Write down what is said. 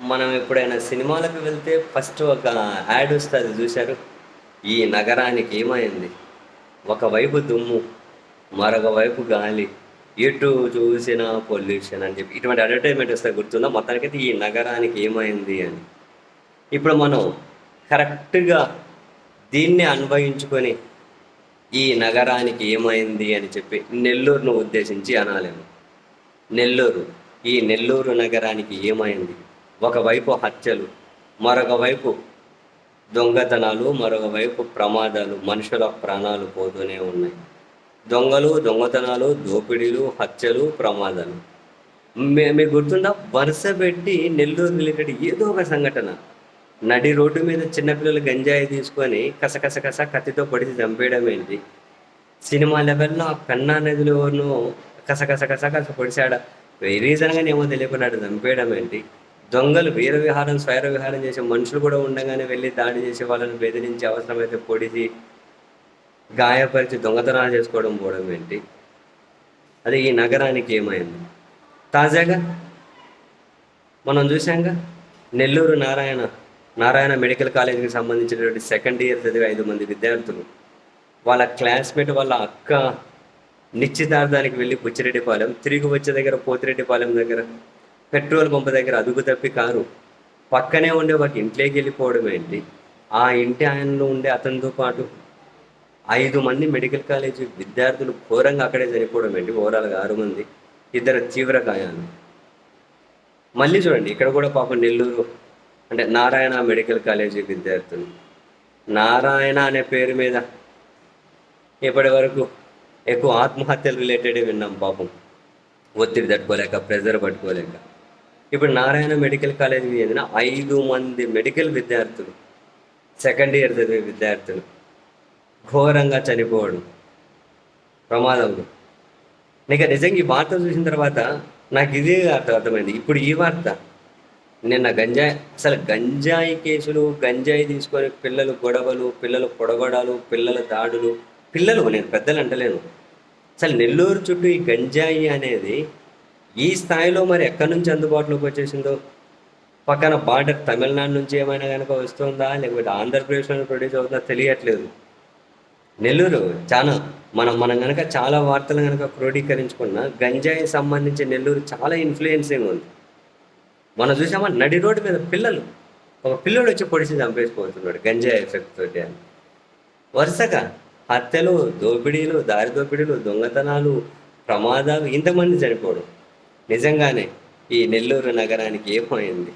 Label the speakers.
Speaker 1: మనం ఎప్పుడైనా సినిమాలకు వెళ్తే ఫస్ట్ ఒక యాడ్ వస్తుంది చూశారు? ఈ నగరానికి ఏమైంది? ఒకవైపు దుమ్ము మరొక వైపు గాలి. ఎటు చూసిన పొల్యూషన్ అని చెప్పి. ఇటువంటి అడ్వర్టైజ్మెంట్ వస్తే గుర్తుందా? మొత్తానికైతే ఈ నగరానికి ఏమైంది అని. ఇప్పుడు మనం కరెక్ట్గా దీన్ని అన్వయించుకొని ఈ నగరానికి ఏమైంది అని చెప్పి నెల్లూరును ఉద్దేశించి అనాలేము నెల్లూరు ఈ నెల్లూరు నగరానికి ఏమైంది? ఒకవైపు హత్యలు మరొక వైపు దొంగతనాలు మరొక వైపు ప్రమాదాలు మనుషుల ప్రాణాలు పోతూనే ఉన్నాయి. దొంగలు దొంగతనాలు దోపిడీలు హత్యలు ప్రమాదాలు. మే మీకు గుర్తుందా? వరుస పెట్టి నెల్లూరు రిలేటెడ్ ఏదో ఒక సంఘటన. నడి రోడ్డు మీద చిన్నపిల్లలు గంజాయి తీసుకొని కసకస కస కత్తితో పొడిచి చంపేయడం ఏంటి? సినిమా లెవెల్లో ఆ కన్నా నదిలో కసకస కస కస పొడిచాడ. రీజన్గానే ఏమో తెలియకుండా చంపేయడం ఏంటి? దొంగలు వీర విహారం స్వైర విహారం చేసే మనుషులు కూడా ఉండగానే వెళ్ళి దాడి చేసి వాళ్ళని బెదిరించి అవసరమైతే పొడిచి గాయపరిచి దొంగతనాలు చేసుకోవడం పోవడం ఏంటి? అది ఈ నగరానికి ఏమైంది? తాజాగా మనం చూసాంగా నెల్లూరు నారాయణ నారాయణ మెడికల్ కాలేజీకి సంబంధించినటువంటి సెకండ్ ఇయర్ చదివే ఐదు మంది విద్యార్థులు వాళ్ళ క్లాస్మేట్ వాళ్ళ అక్క నిశ్చితార్థానికి వెళ్ళి బుచ్చిరెడ్డిపాలెం తిరిగి వచ్చే దగ్గర పోతిరెడ్డిపాలెం దగ్గర పెట్రోల్ పంప్ దగ్గర అదుగు తప్పి కారు పక్కనే ఉండే ఒక ఇంట్లోకి వెళ్ళిపోవడం ఏంటి ఆ ఇంటి ఆయనలో ఉండే అతనితో పాటు ఐదు మంది మెడికల్ కాలేజీ విద్యార్థులు ఘోరంగా అక్కడే చనిపోవడం ఏంటి ఓవరాల్గా ఆరు మంది. ఇద్దరు తీవ్ర గాయాలు. మళ్ళీ చూడండి ఇక్కడ కూడా పాపం నెల్లూరు అంటే నారాయణ మెడికల్ కాలేజీ విద్యార్థులు. నారాయణ అనే పేరు మీద ఇప్పటి వరకు ఎక్కువ ఆత్మహత్యలు రిలేటెడ్ విన్నాం పాపం. ఒత్తిడి తట్టుకోలేక ప్రెజర్ పట్టుకోలేక. ఇప్పుడు నారాయణ మెడికల్ కాలేజ్ చెందిన ఐదు మంది మెడికల్ విద్యార్థులు సెకండ్ ఇయర్ చదివే విద్యార్థులు ఘోరంగా చనిపోవడం ప్రమాదంలో నీకు నిజంగా ఈ వార్త చూసిన తర్వాత నాకు ఇదే అర్థం అర్థమైంది. ఇప్పుడు ఈ వార్త నిన్న గంజాయి అసలు గంజాయి కేసులు గంజాయి తీసుకొని పిల్లలు గొడవలు పిల్లలు పొడగడాలు పిల్లల దాడులు పిల్లలు నేను పెద్దలు అంటలేను. అసలు నెల్లూరు చుట్టూ ఈ గంజాయి అనేది ఈ స్థాయిలో మరి ఎక్కడి నుంచి అందుబాటులోకి వచ్చేసిందో? పక్కన బార్డర్ తమిళనాడు నుంచి ఏమైనా కనుక వస్తుందా? లేకపోతే ఆంధ్రప్రదేశ్లో ప్రొడ్యూస్ అవుతుందా తెలియట్లేదు. నెల్లూరు చాలా మనం మనం కనుక చాలా వార్తలు కనుక క్రోడీకరించుకున్న గంజాయి సంబంధించి నెల్లూరు చాలా ఇన్ఫ్లుయెన్సింగ్ ఉంది. మనం చూసామా? నడి రోడ్డు మీద పిల్లలు ఒక పిల్లడు వచ్చి పొడిచి చంపేసిపోతున్నాడు గంజాయి ఎఫెక్ట్ తోటి అని. వరుసగా హత్యలు దోపిడీలు దారి దోపిడీలు దొంగతనాలు ప్రమాదాలు ఇంతమంది చనిపోవడం. నిజంగానే ఈ నెల్లూరు నగరానికి ఏమైంది?